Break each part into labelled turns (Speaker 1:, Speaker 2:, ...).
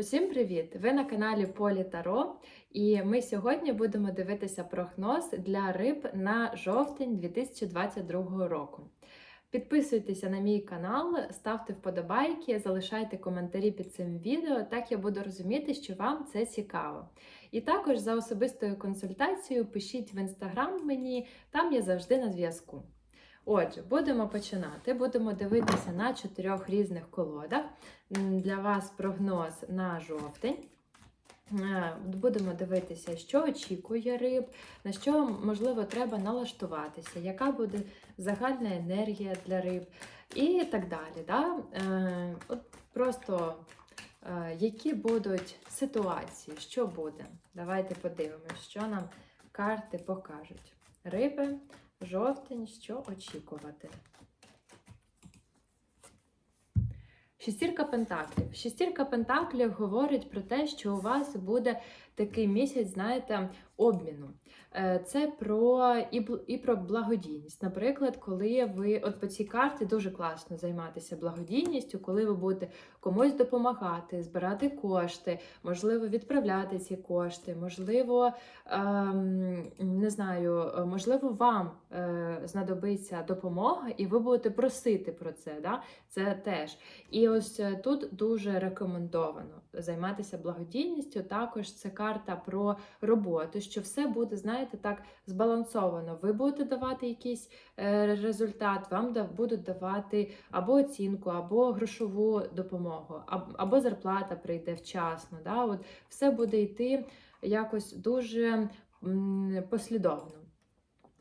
Speaker 1: Усім привіт! Ви на каналі Полі Таро, і ми сьогодні будемо дивитися прогноз для риб на жовтень 2022 року. Підписуйтеся на мій канал, ставте вподобайки, залишайте коментарі під цим відео, так я буду розуміти, що вам це цікаво. І також за особистою консультацією пишіть в інстаграм мені, там я завжди на зв'язку. Отже, будемо починати. Будемо дивитися на чотирьох різних колодах. Для вас прогноз на жовтень. Е, Будемо дивитися, що очікує риб, на що можливо треба налаштуватися, яка буде загальна енергія для риб і так далі. Да? Е, От просто е, які будуть ситуації, що буде. Давайте подивимось, що нам карти покажуть. Риби, жовтень, що очікувати. Шістірка пентаклів. Шестірка пентаклів говорить про те, що у вас буде такий місяць, знаєте, обміну. Е, Це про і, і про благодійність. Наприклад, коли ви от по цій карті дуже класно займатися благодійністю, коли ви будете комусь допомагати, збирати кошти, можливо, відправляти ці кошти, можливо, ем, не знаю, можливо, вам е, знадобиться допомога, і ви будете просити про це. Да? Це теж. І ось е, тут дуже рекомендовано займатися благодійністю. Також це карта про роботу, що все буде, знаєте, так збалансовано. Ви будете давати якийсь е, результат, вам будуть давати або оцінку, або грошову допомогу, або зарплата прийде вчасно. Да? От все буде йти якось дуже послідовно.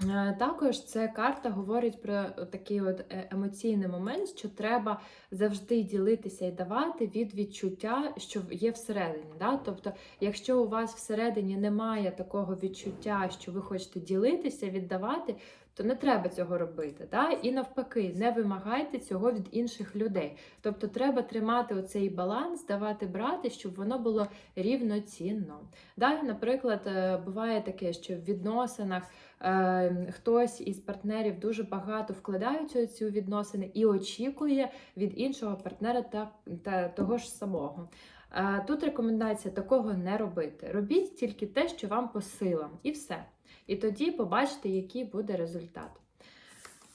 Speaker 1: Е, Також ця карта говорить про такий от е, емоційний момент, що треба завжди ділитися і давати від відчуття, що є всередині. Да? Тобто, якщо у вас всередині немає такого відчуття, що ви хочете ділитися, віддавати, то не треба цього робити. Да? І навпаки, не вимагайте цього від інших людей. Тобто, треба тримати оцей баланс, давати брати, щоб воно було рівноцінно. Да? Наприклад, е, буває таке, що в відносинах е, хтось із партнерів дуже багато вкладається у ці відносини і очікує від іншого партнера та, та того ж самого. Е, Тут рекомендація такого не робити. Робіть тільки те, що вам по силам, і все. І тоді побачите, який буде результат.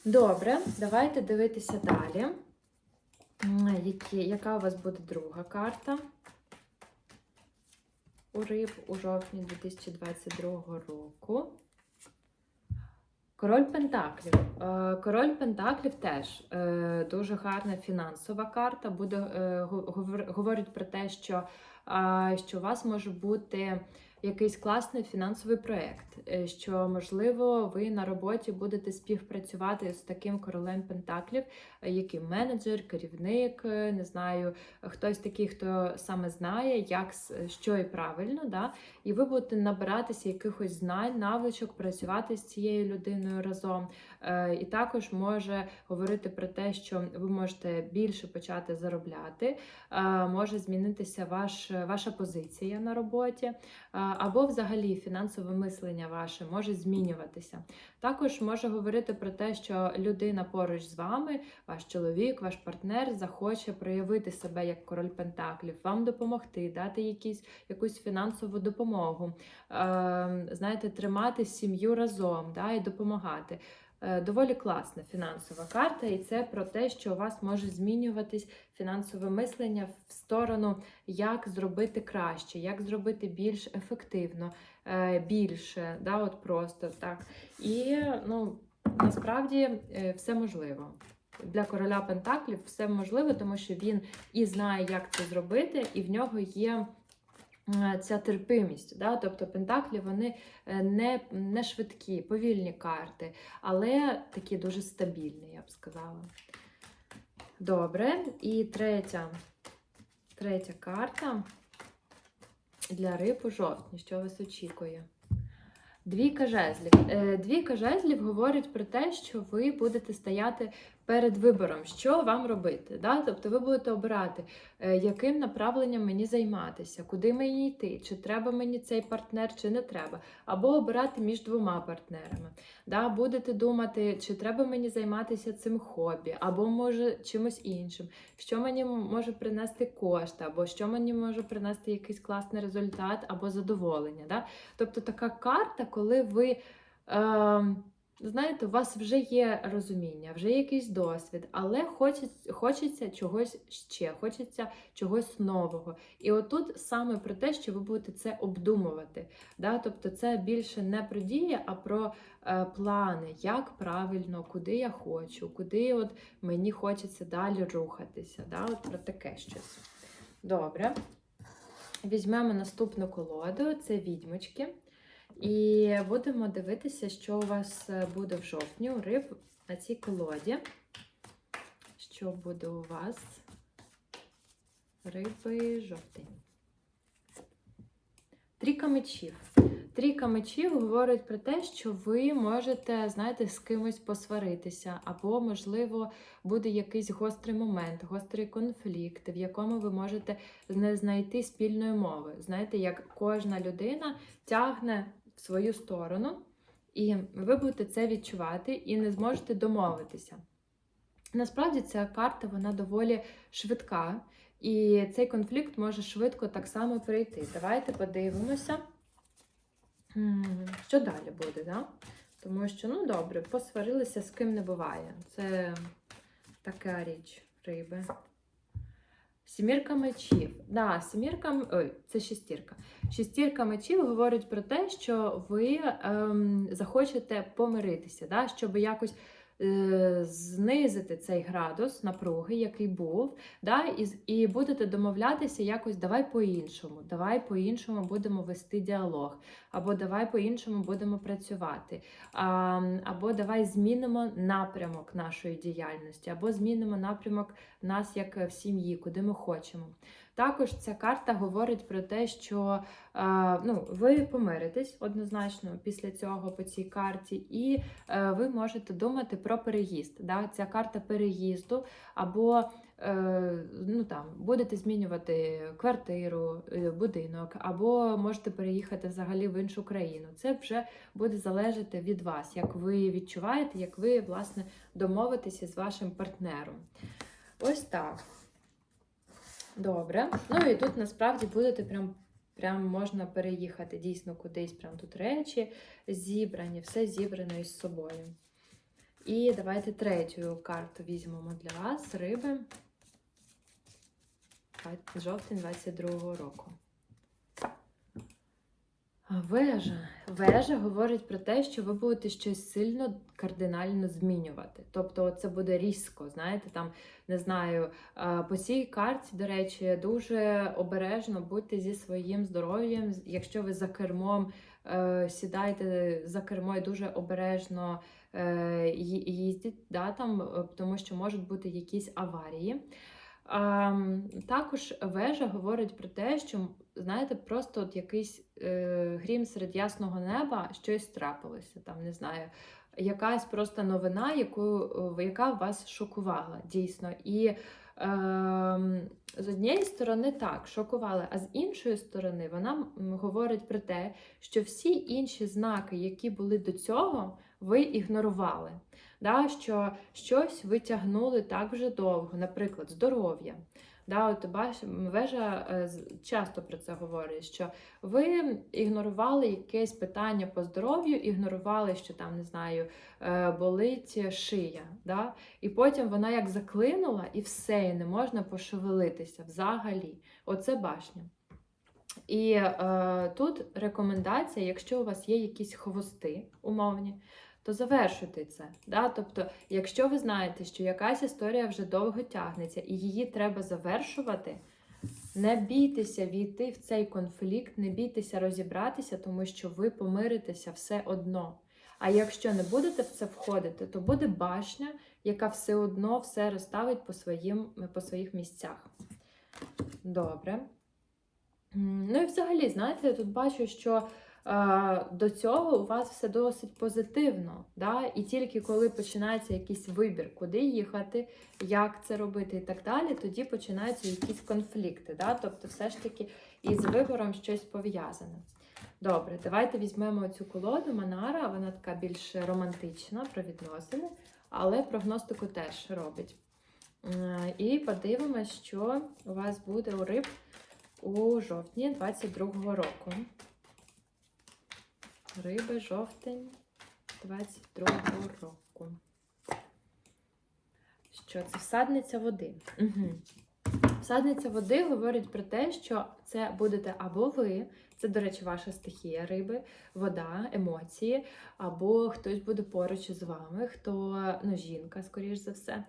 Speaker 1: Добре, давайте дивитися далі. Які, яка у вас буде друга карта? У риб у жовтні 2022 року. Король Пентаклів. Е, Король Пентаклів теж е, дуже гарна фінансова карта. Буде е, го- говор- говорить про те, що, що у вас може бути якийсь класний фінансовий проєкт, е, що можливо ви на роботі будете співпрацювати з таким королем Пентаклів, е, який менеджер, керівник, е, не знаю, хтось такий, хто саме знає, як що і правильно, да? і ви будете набиратися якихось знань, навичок, працювати з цією людиною разом. Е, І також може говорити про те, що ви можете більше почати заробляти, е, може змінитися ваш, ваша позиція на роботі, е, або взагалі фінансове мислення ваше може змінюватися. Також може говорити про те, що людина поруч з вами, ваш чоловік, ваш партнер захоче проявити себе як король Пентаклів, вам допомогти, дати якісь, якусь фінансову допомогу, е, знаєте, тримати сім'ю разом да, і допомагати. Е, Доволі класна фінансова карта, і це про те, що у вас може змінюватись фінансове мислення в сторону, як зробити краще, як зробити більш ефективно, е, більше, да, от просто так. І ну, насправді е, все можливо. Для короля Пентаклів все можливо, тому що він і знає, як це зробити, і в нього є ця терпимість. Да? Тобто Пентаклі вони е, не, не швидкі, повільні карти, але такі дуже стабільні, я б сказала. Добре, і третя, третя карта для риб у жовтні. Що вас очікує? Двійка жезлів. Е, Двійка жезлів говорить про те, що ви будете стояти перед вибором, що вам робити. Да? Тобто ви будете обирати, е, яким направленням мені займатися, куди мені йти, чи треба мені цей партнер, чи не треба, або обирати між двома партнерами. Да? Будете думати, чи треба мені займатися цим хобі, або може чимось іншим, що мені може принести кошти, або що мені може принести якийсь класний результат або задоволення. Да? Тобто така карта, коли ви. Е, Знаєте, у вас вже є розуміння, вже є якийсь досвід, але хочеться, хочеться чогось ще, хочеться чогось нового. І отут саме про те, що ви будете це обдумувати. Да? Тобто це більше не про дії, а про е, плани, як правильно, куди я хочу, куди от мені хочеться далі рухатися. Да? От про таке щось. Добре. Візьмемо наступну колоду, це відьмочки. І будемо дивитися, що у вас е, буде в жовтні у риб на цій колоді. Що буде у вас? Риби жовтень. Трійка мечів. Трійка мечів говорить про те, що ви можете, знаєте, з кимось посваритися, або, можливо, буде якийсь гострий момент, гострий конфлікт, в якому ви можете не знайти спільної мови. Знаєте, як кожна людина тягне в свою сторону, і ви будете це відчувати і не зможете домовитися. Насправді ця карта вона доволі швидка, і цей конфлікт може швидко так само прийти. Давайте подивимося, що далі буде. Да? Тому що, ну добре, посварилися з ким не буває. Це така річ риби. Сімірка мечів. Да, сімірка, ой, це шестірка. Шестірка мечів говорить про те, що ви ем, захочете помиритися, да, щоб якось знизити цей градус напруги, який був, да, і, і будете домовлятися якось давай по-іншому. Давай по-іншому будемо вести діалог, або давай по-іншому будемо працювати, а, або давай змінимо напрямок нашої діяльності, або змінимо напрямок нас як в сім'ї, куди ми хочемо. Також ця карта говорить про те, що е, ну, ви помиритесь однозначно після цього по цій карті, і е, ви можете думати про переїзд. Да? Ця карта переїзду, або е, ну, там, будете змінювати квартиру, будинок, або можете переїхати взагалі в іншу країну. Це вже буде залежати від вас, як ви відчуваєте, як ви власне домовитеся з вашим партнером. Ось так. Добре. Ну і тут насправді будете прям. Прям можна переїхати дійсно кудись. Прям тут речі зібрані, все зібрано із собою. І давайте третю карту візьмемо для вас риби. Жовтень 22-го року. Вежа. Вежа говорить про те, що ви будете щось сильно кардинально змінювати. Тобто, це буде різко, знаєте, там не знаю. По цій карті, до речі, дуже обережно будьте зі своїм здоров'ям. Якщо ви за кермом е, сідаєте за кермо і дуже обережно е, їздіть, да, там, е, тому що можуть бути якісь аварії. Також вежа говорить про те, що, знаєте, просто от якийсь е, грім серед ясного неба щось трапилося. Там, не знаю, якась просто новина, яку, яка вас шокувала дійсно. І е, з однієї сторони так, шокувала, а з іншої сторони, вона говорить про те, що всі інші знаки, які були до цього, ви ігнорували да, що щось ви тягнули так вже довго, наприклад, здоров'я. Да, от бач, вежа часто про це говорить, що ви ігнорували якесь питання по здоров'ю, ігнорували, що там, не знаю, е, болить шия. Да? І потім вона як заклинула, і все, і не можна пошевелитися взагалі. Оце башня. І е, тут рекомендація, якщо у вас є якісь хвости умовні, то завершуйте це. Да? Тобто, якщо ви знаєте, що якась історія вже довго тягнеться і її треба завершувати, не бійтеся війти в цей конфлікт, не бійтеся розібратися, тому що ви помиритеся все одно. А якщо не будете в це входити, то буде башня, яка все одно все розставить по, своїм, по своїх місцях. Добре. Ну і взагалі, знаєте, я тут бачу, що до цього у вас все досить позитивно. Да? І тільки коли починається якийсь вибір, куди їхати, як це робити і так далі, тоді починаються якісь конфлікти. Да? Тобто, все ж таки із вибором щось пов'язане. Добре, давайте візьмемо цю колоду Манара, вона така більш романтична про відносини, але прогностику теж робить. Е, І подивимось, що у вас буде у риб у жовтні 22-го року. Риби, жовтень 22-го року. Що це всадниця води? Угу. Всадниця води говорить про те, що це будете або ви, це, до речі, ваша стихія риби, вода, емоції, або хтось буде поруч із вами, хто ну, жінка, скоріш за все.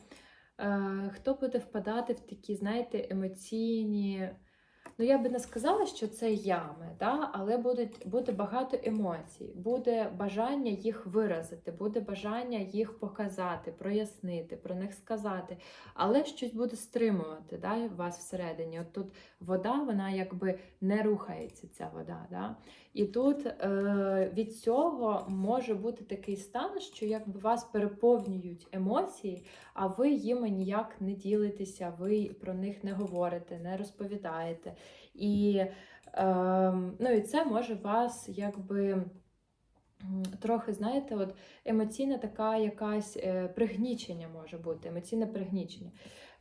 Speaker 1: Е, хто буде впадати в такі, знаєте, емоційні. Ну, я би не сказала, що це ями, да? але будуть, буде багато емоцій, буде бажання їх виразити, буде бажання їх показати, прояснити, про них сказати, але щось буде стримувати да, вас всередині. От тут вода, вона якби не рухається, ця вода. Да? І тут е, від цього може бути такий стан, що якби вас переповнюють емоції, а ви їми ніяк не ділитеся, ви про них не говорите, не розповідаєте. І, е, ну, і це може вас якби. Трохи, знаєте, от емоційна така якась е, пригнічення може бути, емоційне пригнічення.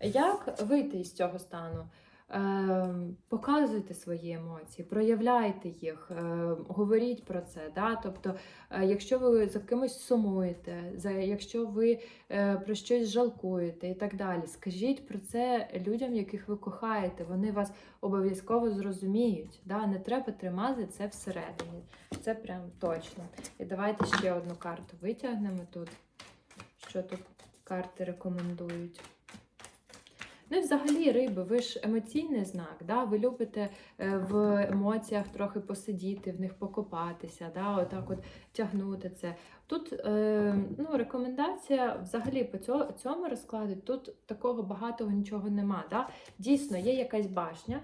Speaker 1: Як вийти із цього стану? Е, показуйте свої емоції, проявляйте їх, е, говоріть про це. Да? Тобто, е, якщо ви за кимось сумуєте, за, якщо ви е, про щось жалкуєте і так далі, скажіть про це людям, яких ви кохаєте, вони вас обов'язково зрозуміють. Да? Не треба тримати це всередині. Це прям точно. І давайте ще одну карту витягнемо тут. Що тут карти рекомендують. Ну і взагалі, риби, ви ж емоційний знак, да? ви любите е, в емоціях трохи посидіти, в них покопатися, да? отак от тягнути це. Тут е, ну, рекомендація взагалі по цьому, розкладу, тут такого багатого нічого нема. Да? Дійсно, є якась башня,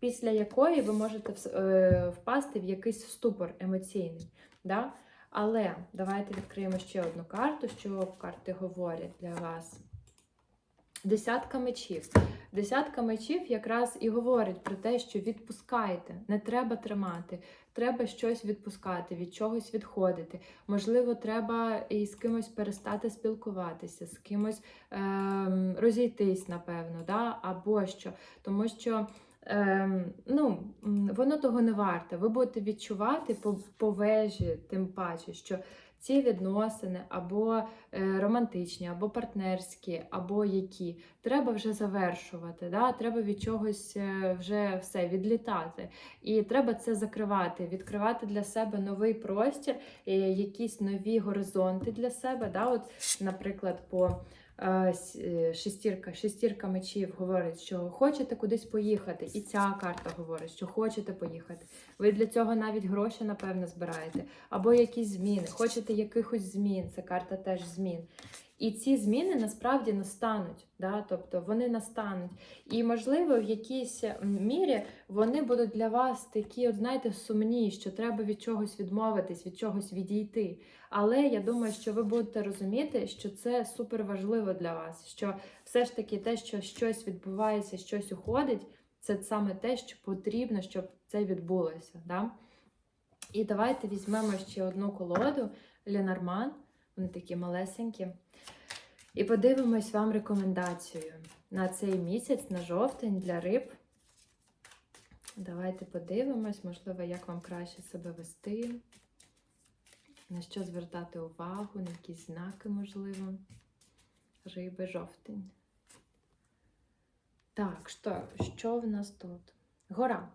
Speaker 1: після якої ви можете е, впасти в якийсь ступор емоційний. Да? Але давайте відкриємо ще одну карту, що карти говорять для вас. Десятка мечів. Десятка мечів якраз і говорить про те, що відпускайте, не треба тримати, треба щось відпускати, від чогось відходити. Можливо, треба і з кимось перестати спілкуватися, з кимось ем, розійтись, напевно, да? або що. Тому що ем, ну, воно того не варте. Ви будете відчувати по, по вежі, тим паче, що ці відносини або е, романтичні, або партнерські, або які треба вже завершувати. Да? Треба від чогось е, вже все відлітати. І треба це закривати, відкривати для себе новий простір, е, якісь нові горизонти для себе. Да? От, наприклад, по шестірка, шестірка мечів говорить, що хочете кудись поїхати, і ця карта говорить, що хочете поїхати. Ви для цього навіть гроші, напевно, збираєте, або якісь зміни. Хочете якихось змін, це карта теж змін. І ці зміни насправді настануть, да? тобто вони настануть. І, можливо, в якійсь мірі вони будуть для вас такі, от знаєте, сумні, що треба від чогось відмовитись, від чогось відійти. Але я думаю, що ви будете розуміти, що це супер важливо для вас, що все ж таки те, що щось відбувається, щось уходить, це саме те, що потрібно, щоб це відбулося. Да? І давайте візьмемо ще одну колоду Ленорман, вони такі малесенькі. І подивимось вам рекомендацію на цей місяць, на жовтень для риб. Давайте подивимось, можливо, як вам краще себе вести, на що звертати увагу, на якісь знаки, можливо. Риби, жовтень. Так, що, що в нас тут? Гора.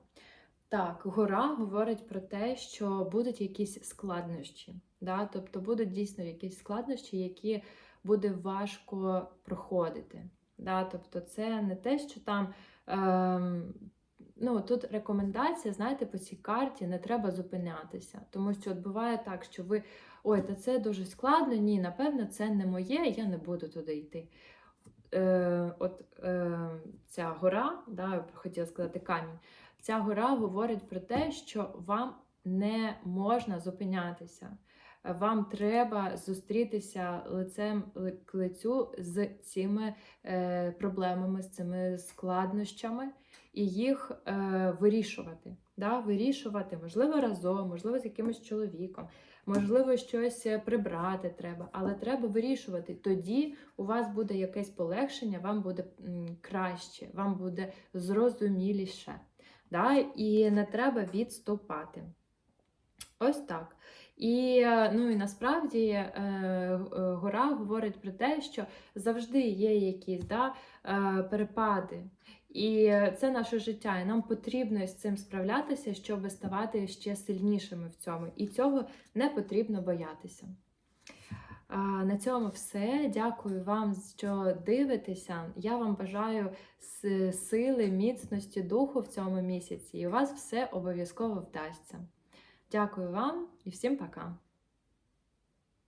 Speaker 1: Так, гора говорить про те, що будуть якісь складнощі. Да? Тобто будуть дійсно якісь складнощі, які буде важко проходити. Да? Тобто, це не те, що там. Ем, ну, тут рекомендація, знаєте, по цій карті не треба зупинятися. Тому що от буває так, що ви ой, та це дуже складно, ні, напевно, це не моє, я не буду туди йти. Е, от е, ця гора, да, хотіла сказати камінь, ця гора говорить про те, що вам не можна зупинятися. Вам треба зустрітися лицем к лицю з цими е, проблемами, з цими складнощами і їх е, вирішувати. Да? Вирішувати, можливо, разом, можливо, з якимось чоловіком, можливо, щось е, прибрати треба, але треба вирішувати. Тоді у вас буде якесь полегшення, вам буде краще, вам буде зрозуміліше. Да? І не треба відступати. Ось так. І, е, ну, і насправді е, е, гора говорить про те, що завжди є якісь да, е, перепади. І це наше життя, і нам потрібно з цим справлятися, щоб ставати ще сильнішими в цьому. І цього не потрібно боятися. На цьому все. Дякую вам, що дивитеся. Я вам бажаю сили, міцності духу в цьому місяці, і у вас все обов'язково вдасться. Дякую вам і всім пока!